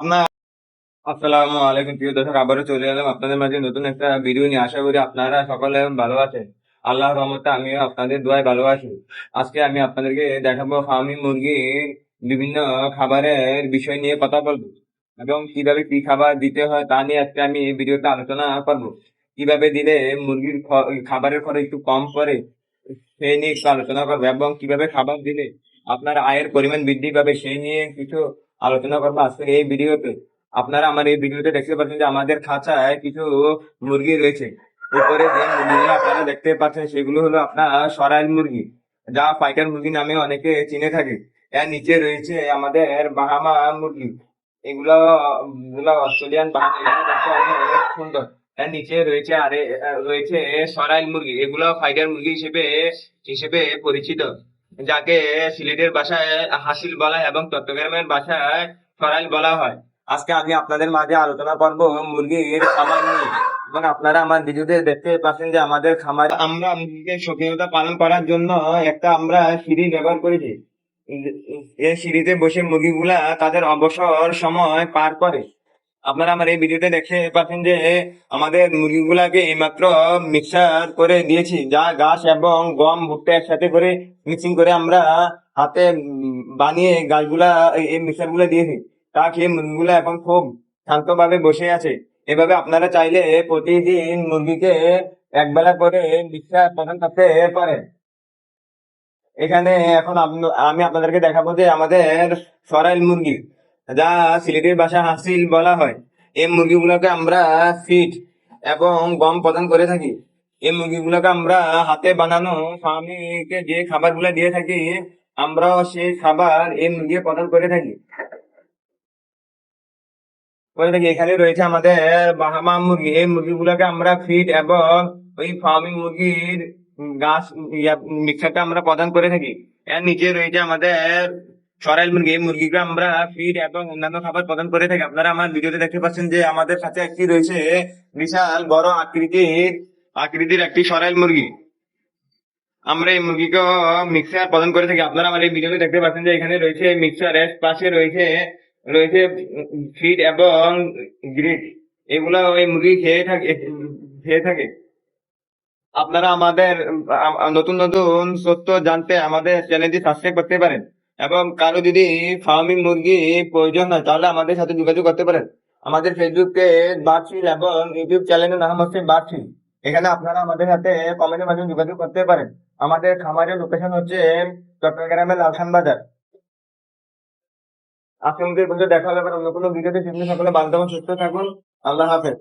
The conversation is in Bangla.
আসসালামু আলাইকুম, প্রিয় দর্শক, আবারও চলে এলাম আপনাদের মাঝে নতুন একটা ভিডিও নিয়ে। আশা করি আপনারা সকলে ভালো আছেন। আল্লাহর রহমতে আমিও আপনাদের দোয়ায় ভালো আছি। আজকে আমি আপনাদেরকে দেখাবো ফার্মি মুরগির বিভিন্ন খাবারের বিষয় নিয়ে কথা বলব এবং কীভাবে কি খাবার দিতে হয় তা নিয়ে আজকে আমি এই ভিডিওতে আলোচনা করব। কীভাবে দিলে মুরগির খাবারের খরচ একটু কম করে সেই নিয়ে একটু আলোচনা করব এবং কীভাবে খাবার দিলে আপনার আয়ের পরিমাণ বৃদ্ধি পাবে সেই নিয়ে কিছু আলোচনা করব আজকে এই ভিডিওতে। আপনারা আমার এই ভিডিওতে দেখতে পাচ্ছেন যে আমাদের খাঁচায় কিছু মুরগি রয়েছে। উপরে যে মুরগিগুলো আপনারা দেখতে পাচ্ছেন, সেগুলো হলো আপনার সরাইল মুরগি, যা পাইকার মুরগি নামে অনেকে চিনে থাকে। এর নিচে রয়েছে আমাদের বাহামা মুরগি। এগুলো অস্ট্রেলিয়ান সুন্দর। এর নিচে রয়েছে আরে, রয়েছে সরাইল মুরগি। এগুলো ফাইটার মুরগি হিসেবে হিসেবে পরিচিত। যাকে সিলেটের ভাষায় হাসিল বলা এবং চট্টগ্রামের ভাষায় সরাইল বলা হয়। আজকে আমি আপনাদের মাঝে আলোচনা করব মুরগির খামার নিয়ে। এবং আপনারা আমার ভিডিওতে দেখতে পাচ্ছেন যে আমাদের খামার আমরা মুরগির সক্রিয়তা পালন করার জন্য একটা আমরা সিঁড়ি ব্যবহার করেছি। এই সিঁড়িতে বসে মুরগিগুলা তাদের অবসর সময় পার করে। আপনারা আমার এই ভিডিওতে দেখতে পাচ্ছেন যে আমাদের মুরগিগুলাকে এইমাত্র মিক্সার করে দিয়েছি। যা ঘাস এবং গম, ভুট্টা একসাথে করে মিক্সিং করে আমরা হাতে বানিয়ে গাছগুলা এই- মিক্সারগুলা দিয়েছি। তা খেয়ে মুরগিগুলা এখন খুব শান্তভাবে বসে আছে। এভাবে আপনারা চাইলে প্রতিদিন মুরগিকে একবেলা করে মিক্সার প্রদান করতে পারেন। এখানে এখন আমি আপনাদেরকে দেখাবো যে আমাদের সরাইল মুরগি। যা সিলেটের ভাষা হাসিল বলা হয়। এই মুরগিগুলোকে আমরা ফিট এবং গম প্রদান করে থাকি। এই মুরগিগুলোকে আমরা হাতে বানানো স্বামীকে যে খাবারগুলো দিয়ে থাকি, আমরাও সেই খাবার এই মুরগি প্রদান করে থাকি। করে থাকি, এখানে রয়েছে আমাদের বাহামা মুরগি। এই মুরগিগুলোকে আমরা ফিট এবং ওই ফার্মিং মুরগির গাছ মিক্সারটা আমরা প্রদান করে থাকি। এর নিচে রয়েছে আমাদের সরাইল মুরগি মুরগিকে আমরা ফিড এবং অন্যান্য খাবার প্রদান করে থাকি। আপনারা আমার ভিডিওতে দেখতে পাচ্ছেন যে আমাদের কাছে একটি রয়েছে বিশাল বড় আকৃতির আকৃতির একটি সরাইল মুরগি। আমরা এই মুরগিকে মিক্সার প্রদান করে থাকি। আপনারা আমার এই ভিডিওতে দেখতে পাচ্ছেন যে এখানে রয়েছে মিক্সার এর পাশে রয়েছে রয়েছে ফিড এবং গ্রিট এগুলো ওই মুরগি খেয়ে থাকে খেয়ে থাকে। আপনারা আমাদের আম- আম- নতুন নতুন তথ্য জানতে আমাদের চ্যানেলটি সাবস্ক্রাইব করতে পারেন। এবং কারও যদি ফার্মিং মুরগি প্রয়োজন হয়, তাহলে আমাদের সাথে যোগাযোগ করতে পারেন। আমাদের ফেসবুক বার্ডফিল এবং ইউটিউব চ্যানেলের নাম হচ্ছে বার্ডফিল এখানে আপনারা আমাদের সাথে কমেন্টের মাধ্যমে যোগাযোগ করতে পারেন। আমাদের খামারের লোকেশন হচ্ছে চট্টগ্রামের লালখান বাজার। আজকে আমাদের দেখা হবে অন্য কোনো ভিডিওতে। সেদিন সকলে বান্ধব সুস্থ থাকুন। আল্লাহ হাফেজ।